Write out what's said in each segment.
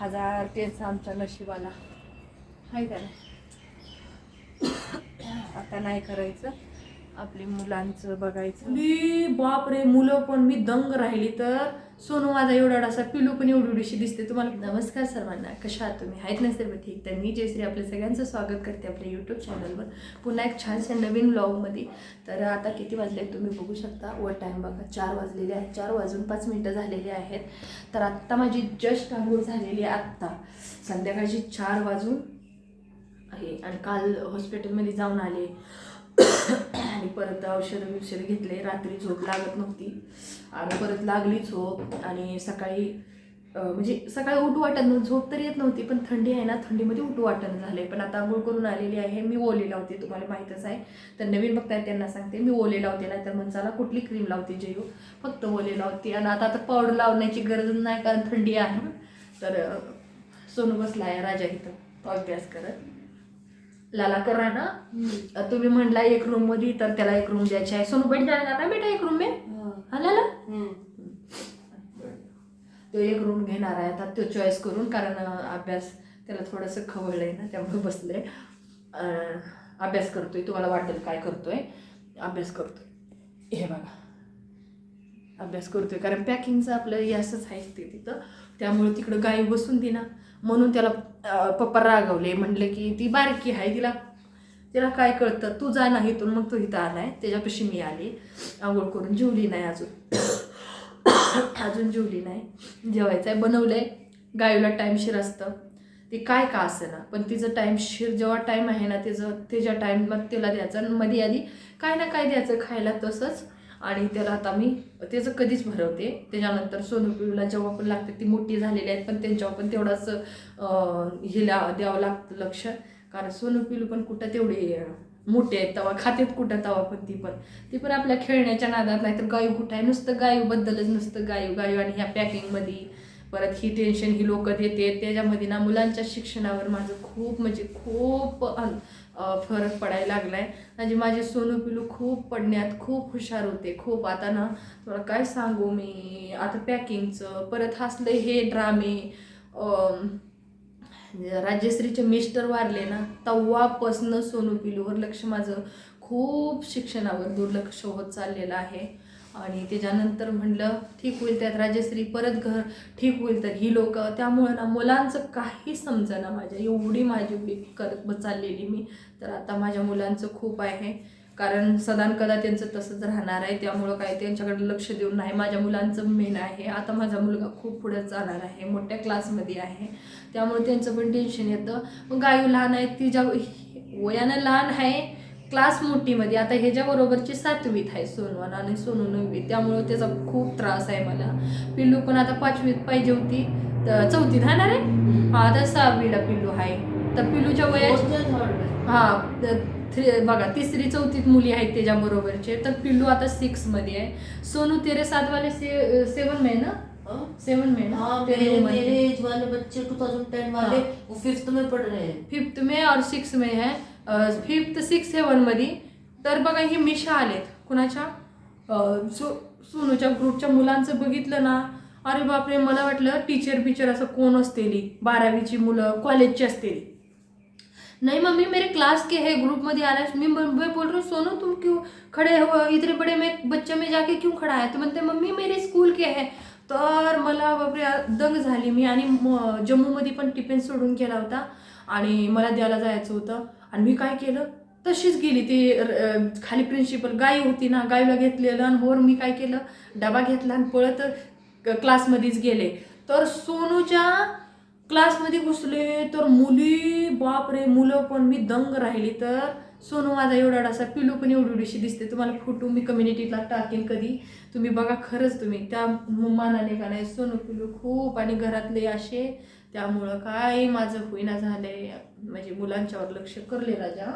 हजार टेन्स आमचा नशिबाला. आहे का नाही? आता नाही करायचं. आपली मुलांचं बघायचं. मी बापरे मुलं पण मी दंग राहिली तर. सोनू माझा एवढा असा पिलू पण एवढी एवढीशी दिसते. तुम्हाला नमस्कार सर्वांना. कशा आहात तुम्ही? आहेत ना सर्व ठीक? तर मी जयश्री आपल्या सगळ्यांचं स्वागत करते आपल्या यूट्यूब चॅनलवर पुन्हा एक छानशा नवीन ब्लॉगमध्ये तर आता किती वाजले तुम्ही बघू शकता. व टाईम बघा चार वाजलेले आहेत. चार वाजून पाच मिनटं झालेली आहेत. तर आत्ता माझी जस्ट आंघोळ झालेली आहे आत्ता. संध्याकाळची चार वाजून आहे. आणि काल हॉस्पिटलमध्ये जाऊन आले. आणि परत औषधं बिषधं घेतले. रात्री झोप लागत नव्हती. आणि परत लागली झोप आणि सकाळी म्हणजे सकाळी उठू वाटत झोप तर येत नव्हती पण थंडी आहे ना थंडीमध्ये उठू वाटत झाले पण आता आंघोळ करून आलेली आहे. मी ओले लावते तुम्हाला माहीतच आहे. तर नवीन बघताय त्यांना सांगते. मी ओले लावते नाही तर मनसाला कुठली क्रीम लावते जयू फक्त ओले लावते. आणि आता आता पावडर लावण्याची गरज नाही कारण थंडी आहे. ना. तर सोनू बसला आहे राजा इथं. अभ्यास करत. लाला करा ना तुम्ही म्हणला एक रूममध्ये तर त्याला एक रूम द्यायची आहे. सोनू बैठ जाणार ना बेटा एक रूम में हा. लाला? तो एक रूम घेणार आहे आता तो चॉईस करून कारण अभ्यास त्याला थोडंसं खवळलंय ना त्यामुळे बसलंय. अं, अभ्यास करतोय. तुम्हाला वाटेल काय करतोय? अभ्यास करतोय. हे बघा. अभ्यास करतोय. कारण पॅकिंगचं आपलं हे असंच आहे ते तिथं. त्यामुळे तिकडं गाई बसून दिना म्हणून त्याला पप्पा रागवले म्हणले की ती बारकी आहे तिला तिला काय कळतं? तू जा नाही इथून मग तू इथं आलाय. त्याच्यापाशी मी आली. आंघोळ करून जेवली नाही अजून. अजून जेवली नाही. जेवायचं आहे बनवलं आहे गायूला टाईमशीर असतं. ते काय का असं ना पण तिचं टाईमशीर जेव्हा टाईम आहे ना तिचं त्याच्या टाईम मग तिला द्यायचं आणि मध्ये आधी काय ना काय द्यायचं खायला तसंच. आणि त्याला आता मी त्याचं कधीच भरवते त्याच्यानंतर सोनू जेव्हा पण लागते ती मोठी झालेली आहेत पण त्यांच्यावर पण तेवढाच हे हिला द्यावं लागतं लक्ष. कारण सोनू पिलू पण कुठं तेवढे मोठे आहेत तवा खातेत कुठं तवा पण ती पण. ती पण आपल्या खेळण्याच्या नादात नाही तर गायू कुठं आहे. नुसतं गायूबद्दलच नुसतं गायू गायू आणि ह्या पॅकिंगमध्ये. परत ही टेन्शन ही लोक देते. त्याच्यामध्ये ना मुलांच्या शिक्षणावर माझं खूप म्हणजे खूप फरक पडायला लागला आहे म्हणजे माझे सोनू पिलू खूप पडण्यात खूप हुशार होते. खूप आता ना तुला काय सांगू मी? आता पॅकिंगचं परत हसले हे ड्रामे राज्यश्रीचे मिस्टर वारले ना तव्हापासनं सोनू पिलूवर लक्ष माझं खूप शिक्षणावर दुर्लक्ष होत चाललेलं आहे. आणि त्याच्यानंतर म्हणलं ठीक होईल त्यात राजश्री परत घर ठीक होईल तर ही लोक. त्यामुळं ना मुलांचं काही समजेना माझ्या एवढी माझी एवढी करत चाललेली मी. तर आता माझ्या मुलांचं खूप आहे. कारण सदानकदा त्यांचं तसंच राहणार आहे. त्यामुळं काय त्यांच्याकडे लक्ष देऊन नाही. माझ्या मुलांचं मेन आहे. आता माझा मुलगा खूप पुढे जाणार आहे. मोठ्या क्लासमध्ये आहे. त्यामुळे त्यांचं पण टेन्शन येतं. मग गायू लहान आहे. तिच्या वयानं लहान आहे. क्लास मोठीमध्ये आता ह्याच्याबरोबरची सातवीत आहे सोनवान आणि सोनू नववीत. त्यामुळं त्याचा खूप त्रास आहे मला. पिल्लू पण आता पाचवीत पाहिजे होती. तर चौथीत हा ना रे? हा आता सहावीला पिल्लू आहे. तर पिल्लूच्या वयाची हा थ्री बघा तिसरी चौथीत मुली आहेत त्याच्याबरोबरचे. तर पिल्लू आता सिक्समध्ये आहे. सोनू तेरे सात वाले से सेवन में ना? सेवन में ना? हाँ मेरे। मेरे एज वाले बच्चे 2010 वाले हाँ। वो फिफ्थ में पढ़ रहे हैं. फिफ्थ में और सिक्स में है. फिफ्थ सिक्स सेवनमध्ये तर बघा हे मिशा आलेत. कुणाच्या? सो सोनूच्या ग्रुपच्या मुलांचं बघितलं ना. अरे बापरे मला वाटलं टीचर बिचर असं कोण असतेली? बारावीची मुलं कॉलेजची असतेली. नहीं मम्मी मेरे क्लास के है ग्रुपमध्ये आ रहा है मैं मैं बोल रही हूँ सोनू तुम क्यों खड़े हो? इतने बड़े में बच्चे में जाके क्यों खड़ा है? तो म्हणते मम्मी मेरे स्कूल के है. तर मला बापरे दंग झाली मी. आणि म- जम्मूमध्ये पण टिफिन सोडून गेला होता. आणि मला द्यायला जायचं होतं. आणि मी काय केलं? तशीच गेली. ती र- खाली प्रिन्सिपल गाय होती ना गायला घेतलेलं आणि वर मी काय केलं? डबा घेतला आणि पळत क- क्लासमध्येच गेले. तर सोनूच्या क्लासमध्ये घुसले तर मुली बापरे मुलं पण. मी दंग राहिली. तर सोनू माझा एवढा असा पिलू पण एवढी एवढीशी दिसते. तुम्हाला फोटो मी कम्युनिटीला टाकेन कधी. तुम्ही बघा खरंच तुम्ही. त्या मानाने का नाही सोनू पिलू खूप आणि घरातले असे त्यामुळं काय माझं होईना झालंय. म्हणजे मुलांच्यावर लक्ष करले राजा.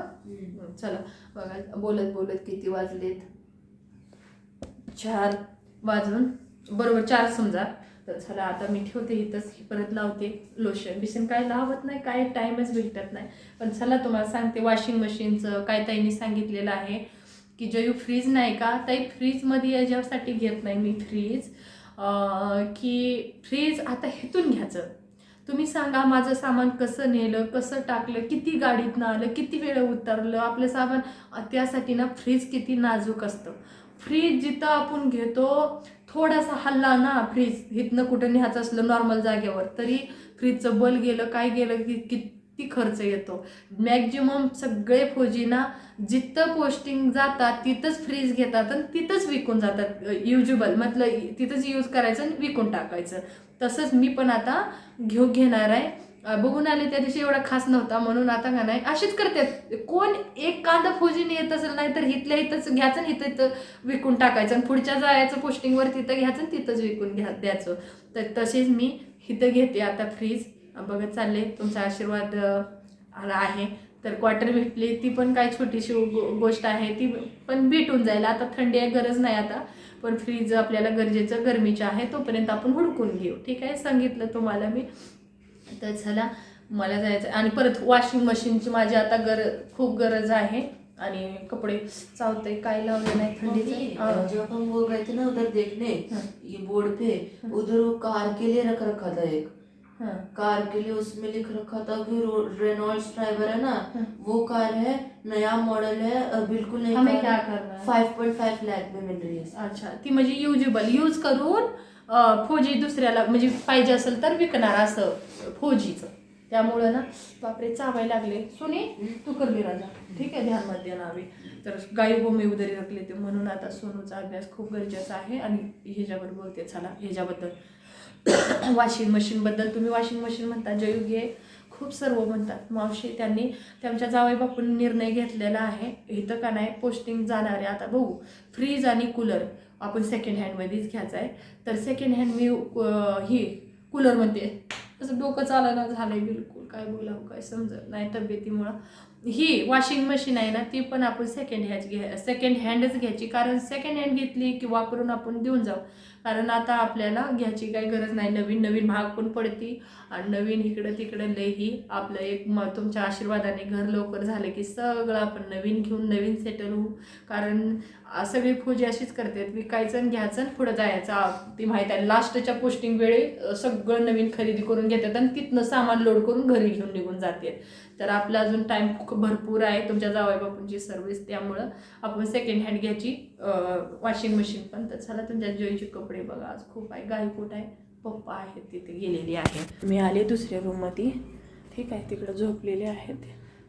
चला बघा बोलत बोलत किती वाजलेत. चार वाजून बरोबर चार समजा. तर चला आता मी ठेवते इथंच परत लावते. लोशन बिशन काय लावत नाही काय टाईमच भेटत नाही. पण चला तुम्हाला सांगते वॉशिंग मशीनचं काय ताईंनी सांगितलेलं आहे की जयू फ्रीज नाही का? ताई फ्रीजमध्ये याच्यासाठी घेत नाही मी फ्रीज की फ्रीज आता हेतून घ्यायचं. तुम्ही सांगा माझं सामान कसं नेलं कसं टाकलं किती गाडीतनं आलं किती वेळ उतरलं आपलं सामान त्यासाठी ना फ्रीज किती नाजूक असतं. फ्रीज जिथं आपण घेतो थोडासा हल्ला ना फ्रीज इथनं कुठं न्यायचं असलं नॉर्मल जागेवर तरी फ्रीजचं बल गेलं काय गेलं की किती खर्च येतो. मॅक्झिमम सगळे फौजींना जिथं पोस्टिंग जातात तिथंच फ्रीज घेतात आणि तिथंच विकून जातात. युजेबल मतलब तिथंच यूज करायचं आणि विकून टाकायचं. तसंच मी पण आता घेऊ घेणार आहे. बघून आले त्या दिवशी एवढा खास नव्हता म्हणून आता का नाही अशीच करतात. कोण एक कांदा फौजीने येत असेल नाही तर इथल्या इथंच घ्यायचं आणि इथं इथं विकून टाकायचं आणि पुढच्या जायचं पोस्टिंगवर तिथं घ्यायचं आणि तिथंच विकून घ्या द्यायचं. तर तसेच मी इथं घेते आता फ्रीज बघत चालले. तुमचा आशीर्वाद आला आहे. तर क्वार्टर भेटली. ती पण काय छोटीशी गो- गोष्ट आहे. ती पण भेटून जाईल. आता थंडी आहे गरज नाही आता. पण फ्रीज आपल्याला गरजेचं गरमीचं आहे तोपर्यंत आपण हुडकून घेऊ. ठीक आहे? सांगितलं तुम्हाला मी. तर चला मला जायचं आणि परत वॉशिंग मशीनची माझी आता गर खूप गरज आहे. आणि कपडे चावतंय. काय लावलं नाही अ, जब हम वो गए थे ना उधर देखने। ये बोर्ड पे उधर वो कार के लिए रख रखा था एक. हां। कार के लिए उसमें लिख रखा था कि रेनॉल्ड्स ड्राइवर है ना हाँ। वो कार है नया मॉडल है और बिल्कुल नई हमें क्या करना है? फाइव पॉइंट फाइव लाख में मिल रही है। अच्छा ती म्हणजे युजेबल यूज करून फौजी दुसऱ्याला म्हणजे पाहिजे असेल तर विकणार असं फौजीचं. त्यामुळं ना बापरे चावाय लागले. सुने तू कर राजा ठीक आहे ध्यानमध्ये नावे तर गाई गोमे उदरी रखले ते म्हणून आता सोनूचा अभ्यास खूप गरजेचा आहे आणि ह्याच्यावर बोलते चला ह्याच्याबद्दल. वॉशिंग मशीनबद्दल तुम्ही वॉशिंग मशीन म्हणता जयुगे खूप सर्व म्हणतात. मावशी त्यांनी त्यांच्या जावई बापून निर्णय घेतलेला आहे. इथं का नाही पोस्टिंग जाणारे. आता बघू फ्रीज आणि कूलर आपण सेकंड हँडमध्येच घ्यायचं आहे तर सेकंड हँड मी ही कूलर म्हणते. असं डोकं चालायला आहे बिलकुल काय बोलावं काय समजत नाही तब्येतीमुळं. ही वॉशिंग मशीन आहे ना ती पण आपण सेकंड हँड घ्या सेकंड हँडच घ्यायची. कारण सेकंड हँड घेतली की वापरून आपण देऊन जाऊ. कारण आता आपल्याला घ्यायची काही गरज नाही. नवीन नवीन महाग पण पडती. आणि नवीन इकडं तिकडं लयही आपलं एक म तुमच्या आशीर्वादाने घर लवकर झालं की सगळं आपण नवीन घेऊन नवीन सेटल होऊ. कारण सगळी फौजी अशीच करतात विकायचं आणि घ्यायचं आणि पुढं जायचं. ती माहीत आहे लास्टच्या पोस्टिंग वेळी सगळं नवीन खरेदी करून घेतात आणि तिथनं सामान लोड करून घरी घेऊन निघून जाते तर आपला अजून टाईम भरपूर आहे. तुमच्या जावई बापूंची सर्व्हिस त्यामुळं आपण सेकंड हँड घ्यायची वॉशिंग मशीन पण. तर चला तुमच्या जोईचे कपडे बघा. आज खूप आहे गायकूट आहे. पप्पा आहेत तिथे गेलेली आहे. मी आले दुसऱ्या रूममध्ये ठीक आहे तिकडं झोपलेले आहेत.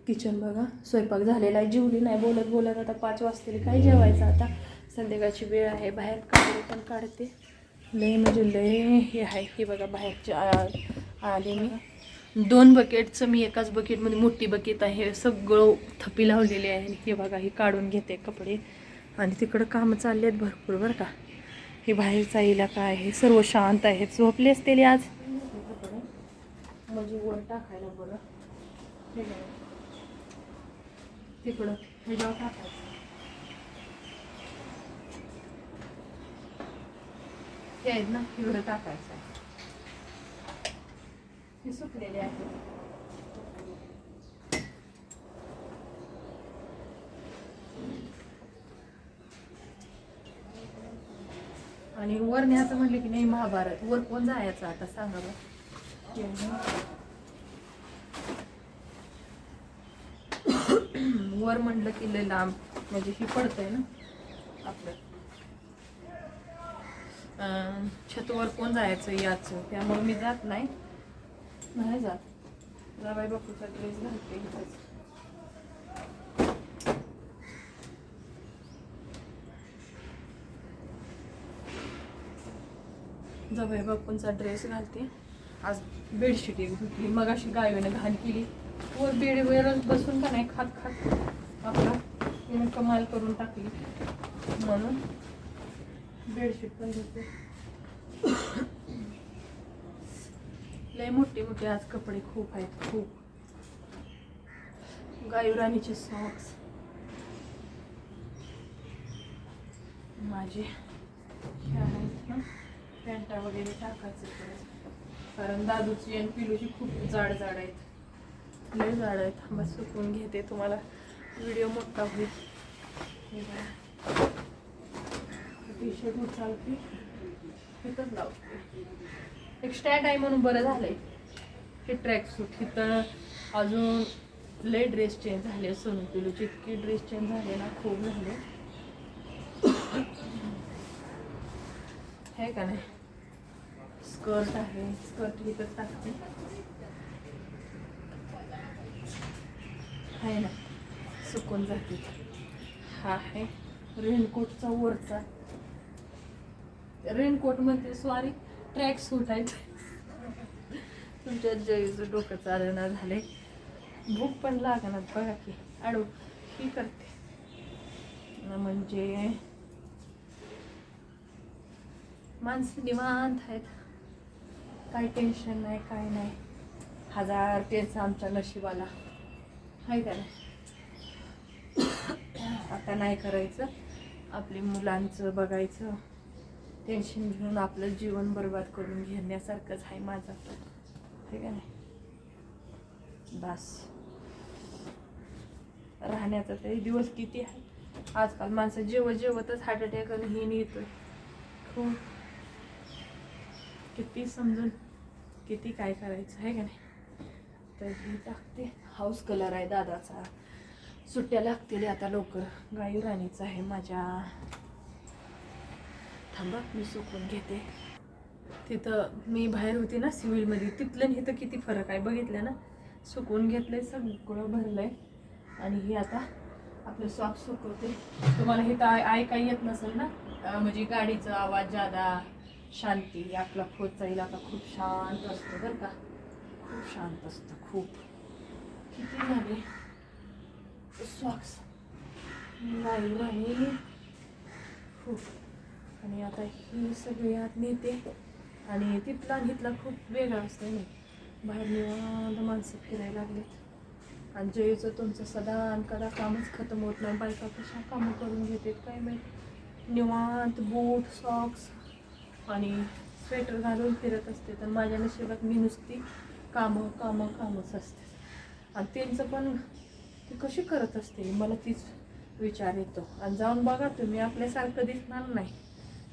किचन बघा स्वयंपाक झालेला आहे. जेवली नाही बोलत बोलत आता पाच वाजतील. काय जेवायचं आता? संध्याकाळची वेळ आहे. बाहेर कपडे पण काढते. लय म्हणजे लय हे आहे. हे बघा बाहेरचे आले मी. दोन बकेटचं मी एकाच बकेटमध्ये मोठी बकेट आहे. सगळं थपी लावलेली आहे. आणि हे बघा हे काढून घेते कपडे. आणि तिकडं कामं चालले आहेत भरपूर बरं का. हे बाहेरचा इलाका आहे सर्व शांत आहेत. झोपले असतील आज? म्हणजे वर टाकायला बरं. हे तिकडं ह्याच्यावर टाकायचं हे आहेत ना तिकडं टाकायचं आहे हे सुकलेले आहेत. आणि वर न्यायचं म्हणलं की नाही महाभारत. वर कोण जायचं आता? सांगा वर म्हणलं की लय लांब म्हणजे ही पडतंय ना आपलं. छतवर कोण जायचं? याचं. त्यामुळे मी जात नाही. नाही जात. जाबाई बापूचा ड्रेस घालते इथंच बाप्पूंचा ड्रेस घालते. आज बेडशीट एक धुतली मग अशी गायवेनं घाण केली. वर बेडवरच बसून का नाही खात खात आपला तिने कमाल करून टाकली. म्हणून बेडशीट पण धुते लय मोठे मोठे आज कपडे खूप आहेत खूप. गायुराणीचे सॉक्स माझे. हे आहेत ना. पॅन्टा वगैरे टाकायचे कारण दादूची आणि पिलूची खूप जाड जाड आहेत. लय जाड आहेत. बस सुकून घेते तुम्हाला. व्हिडिओ मोठा होईल. टी शर्ट उचलते. तिथंच लावते. एक स्टँड आहे म्हणून बरं झालंय. हे ट्रॅक सूट इथं अजून लय ड्रेस चेंज झाले सोनू पिलूचे. इतके ड्रेस चेंज झाले ना खूप झाले. हे का नाही? स्कर्ट आहे. स्कर्ट इथं टाकते. आहे ना? सुकून जाते. हा आहे. रेनकोटचा वरचा. रेनकोट म्हणते सॉरी ट्रॅक सूट आहेत तुमच्या जयचं डोकं चालना झाले भूक पण लागणार बघा की. आडू ही करते. म्हणजे माणसं निवांत आहेत. काही टेन्शन नाही काय नाही. हजार टेन्स आमच्या नशिबाला. आहे का नाही? आता नाही करायचं. आपली मुलांचं बघायचं. टेन्शन घेऊन आपलं जीवन बर्बाद करून घेण्यासारखंच आहे माझं. आहे का नाही? बस. राहण्याचा तरी दिवस किती आहे? आजकाल माणसं जेव जेवतच हार्ट अटॅक आणि हे नेतोय. खूप. किती समजून. किती काय करायचं आहे का नाही? तर हे टाकते. हाऊस कलर आहे दादाचा. सुट्ट्या लागतील आता लवकर. गाई राणीचं आहे माझ्या. थांबा मी सुकून घेते. तिथं मी बाहेर होती ना सिव्हिलमध्ये. तिथलं आणि इथं किती फरक आहे बघितलं ना? सुकवून आहे सगळं भरलं आहे आणि हे आता आपलं सॉक सुकवते. तुम्हाला हे तर ऐका येत नसेल ना? म्हणजे गाडीचा आवाज जादा. शांती. आपला खोचा इलाका खूप शांत असतो बरं का. खूप शांत असतं खूप. किती झाले? सॉक्स नाही नाही. खूप. आणि आता ही सगळी आत नेते. आणि तिथला आणि खूप वेगळा असतो नाही. बाहेर निवांत माणसं फिरायला लागलेत. आणि जयचं तुमचं सदा आणि कदा कामच खतम होत नाही. बायका कशा कामं करून घेतात काय माहीत? निवांत बूट सॉक्स आणि स्वेटर घालून फिरत असते. तर माझ्या नशिबात मी नुसती कामं कामं कामच असते. आणि त्यांचं पण ती कशी करत असते मला तीच विचार येतो. आणि जाऊन बघा तुम्ही आपल्यासारखं दिसणार नाही.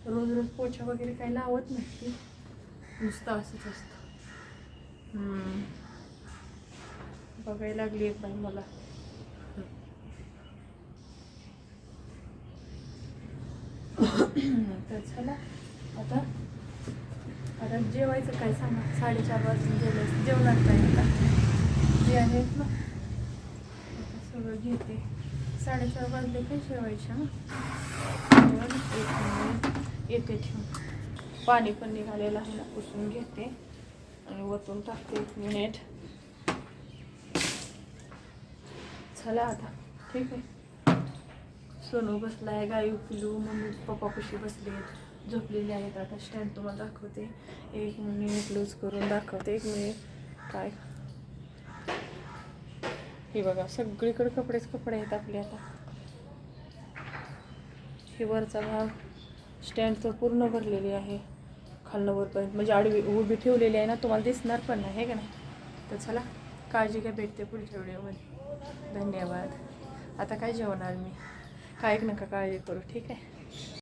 रोज रोज पोछा वगैरे काही लावत नाही नुसतं असंच असतं. बघायला लागली एक बाई मला. तर चला. आता. आता जेवायचं काय सांगा? साडेचार वाजून गेले जेवणार काय आता? जे आहेत ना आता सगळं घेते. साडेचार वाजले काय जेवायच्या? ना येते ठेवून पाणी पण निघालेलं आहे ना पुसून घेते. आणि वतून टाकते एक मिनिट. चला आता. ठीक आहे. सोनू बसलाय गायू पिलू मम्मी पप्पा कशी बसले झोपलेले आहेत. आता स्टँड तुम्हाला दाखवते. एक मिनिट लूज करून दाखवते. एक मिनिट. काय? हे बघा सगळीकडे कपडेच कपडे आहेत आपले आता. हे वरचा भाग स्टँड तर पूर्ण भरलेली आहे. खालनं वरपर्यंत म्हणजे आडवी उभी ठेवलेली आहे ना तुम्हाला दिसणार पण नाही हे का नाही? तर चला काळजी घ्या भेटते पुढच्या व्हिडिओमध्ये. धन्यवाद. आता काय जेवणार मी? काय नका काळजी करू ठीक आहे?